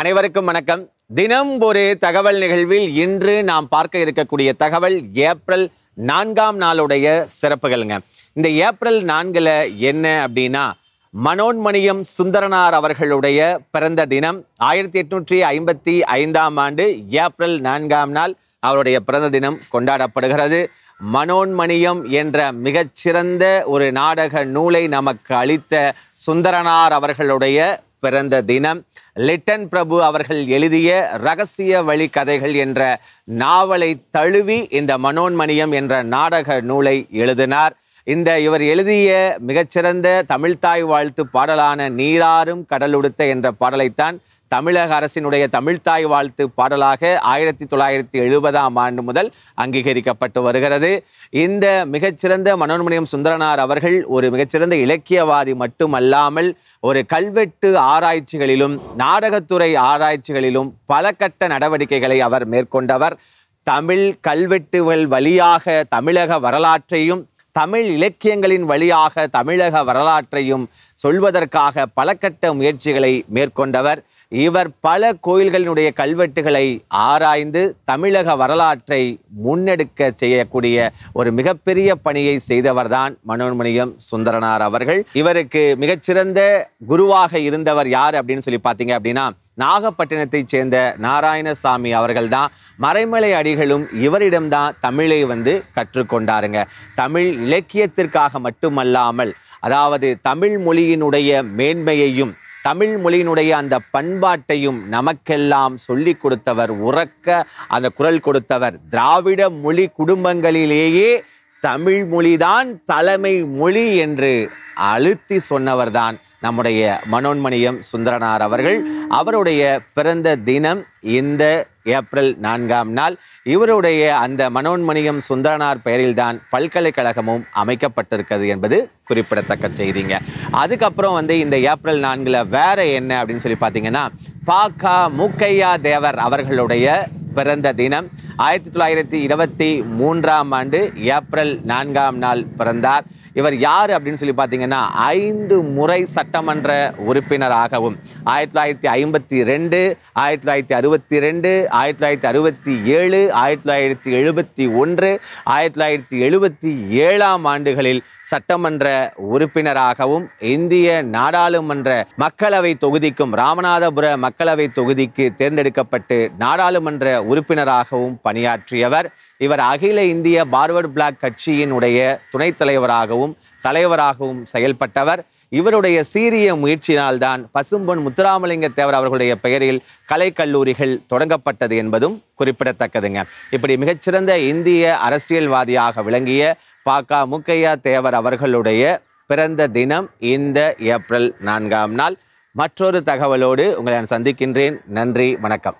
அனைவருக்கும் வணக்கம். தினம் ஒரு தகவல் நிகழ்வில் இன்று நாம் பார்க்க இருக்கக்கூடிய தகவல் ஏப்ரல் நான்காம் நாளுடைய சிறப்புகள்ங்க. இந்த ஏப்ரல் நான்குல என்ன அப்படின்னா மனோன்மணியம் சுந்தரனார் அவர்களுடைய பிறந்த தினம் ஆயிரத்தி எட்நூற்றி ஐம்பத்தி ஐந்தாம் ஆண்டு ஏப்ரல் நான்காம் நாள் அவருடைய பிறந்த தினம் கொண்டாடப்படுகிறது. மனோன்மணியம் என்ற மிகச்சிறந்த ஒரு நாடக நூலை நமக்கு அளித்த சுந்தரனார் அவர்களுடைய பிறந்த தினம் லிட்டன் பிரபு அவர்கள் எழுதிய ரகசிய வழி கதைகள் என்ற நாவலை தழுவி இந்த மனோன்மணியம் என்ற நாடக நூலை எழுதினார். இந்த இவர் எழுதிய மிகச்சிறந்த தமிழ்த்தாய் வாழ்த்து பாடலான நீராறும் கடலுடுத்த என்ற பாடலைத்தான் தமிழக அரசினுடைய தமிழ்த்தாய் வாழ்த்து பாடலாக ஆயிரத்தி தொள்ளாயிரத்தி எழுபதாம் ஆண்டு முதல் அங்கீகரிக்கப்பட்டு வருகிறது. இந்த மிகச்சிறந்த மனோன்மணியம் சுந்தரனார் அவர்கள் ஒரு மிகச்சிறந்த இலக்கியவாதி மட்டுமல்லாமல் ஒரு கல்வெட்டு ஆராய்ச்சிகளிலும் நாடகத்துறை ஆராய்ச்சிகளிலும் பல கட்ட நடவடிக்கைகளை அவர் மேற்கொண்டவர். தமிழ் கல்வெட்டுகள் வழியாக தமிழக வரலாற்றையும் தமிழ் இலக்கியங்களின் வழியாக தமிழக வரலாற்றையும் சொல்வதற்காக பல கட்ட முயற்சிகளை மேற்கொண்டவர். இவர் பல கோயில்களினுடைய கல்வெட்டுகளை ஆராய்ந்து தமிழக வரலாற்றை முன்னெடுக்க செய்யக்கூடிய ஒரு மிகப்பெரிய பணியை செய்தவர்தான் மனோன்மணியம் சுந்தரனார் அவர்கள். இவருக்கு மிகச்சிறந்த குருவாக இருந்தவர் யார் அப்படின்னு சொல்லி பார்த்தீங்க அப்படின்னா நாகப்பட்டினத்தைச் சேர்ந்த நாராயணசாமி அவர்கள் தான் மறைமலை அடிகளும் இவரிடம்தான் தமிழை வந்து கற்றுக்கொண்டாருங்க. தமிழ் இலக்கியத்திற்காக மட்டுமல்லாமல் அதாவது தமிழ் மொழியினுடைய மேன்மையையும் தமிழ் மொழியினுடைய அந்த பண்பாட்டையும் நமக்கெல்லாம் சொல்லி கொடுத்தவர் உறக்க அந்த குரல் கொடுத்தவர் திராவிட மொழி குடும்பங்களிலேயே தமிழ் மொழிதான் தலைமை மொழி என்று அழுத்தி சொன்னவர்தான் நம்முடைய மனோன்மணியம் சுந்தரனார் அவர்கள் அவருடைய பிறந்த தினம் இந்த ஏப்ரல் நான்காம் நாள். இவருடைய அந்த மனோன்மணியம் சுந்தரனார் பெயரில்தான் பல்கலைக்கழகமும் அமைக்கப்பட்டிருக்கிறது என்பது குறிப்பிடத்தக்க செய்திங்க. அதுக்கப்புறம் வந்து இந்த ஏப்ரல் நான்கில் வேற என்ன அப்படின்னு சொல்லி பார்த்தீங்கன்னா பாக்கா மூக்கையா தேவர் அவர்களுடைய பிறந்த தினம். ஆயிரத்தி தொள்ளாயிரத்தி இருபத்தி மூன்றாம் ஆண்டு ஏப்ரல் நான்காம் நாள் பிறந்தார். இவர் யார் அப்படின்னு சொல்லி பார்த்தீங்கன்னா ஐந்து முறை சட்டமன்ற உறுப்பினராகவும். ஆயிரத்தி தொள்ளாயிரத்தி ஐம்பத்தி ரெண்டு ஆயிரத்தி தொள்ளாயிரத்தி அறுபத்தி ரெண்டு ஆயிரத்தி தொள்ளாயிரத்தி அறுபத்தி ஏழு ஆயிரத்தி தொள்ளாயிரத்தி எழுபத்தி ஒன்று ஆயிரத்தி தொள்ளாயிரத்தி எழுபத்தி ஏழாம் ஆண்டுகளில் சட்டமன்ற உறுப்பினராகவும் இந்திய நாடாளுமன்ற மக்களவை தொகுதிக்கும் ராமநாதபுர மக்களவை தொகுதிக்கு தேர்ந்தெடுக்கப்பட்டு நாடாளுமன்ற உறுப்பினராகவும் பணியாற்றியவர். இவர் அகில இந்திய பார்வர்டு பிளாக் கட்சியினுடைய துணைத் தலைவராகவும் தலைவராகவும் செயல்பட்டவர். இவருடைய சீரிய முயற்சியினால்தான் பசும்பொன் முத்துராமலிங்க தேவர் அவர்களுடைய பெயரில் கலைக்கல்லூரிகள் தொடங்கப்பட்டது என்பதும் குறிப்பிடத்தக்கதுங்க. இப்படி மிகச்சிறந்த இந்திய அரசியல்வாதியாக விளங்கிய பாக்கா முக்கையா தேவர் அவர்களுடைய பிறந்த தினம் இந்த ஏப்ரல் நான்காம் நாள். மற்றொரு தகவலோடு உங்களை நான் சந்திக்கின்றேன். நன்றி வணக்கம்.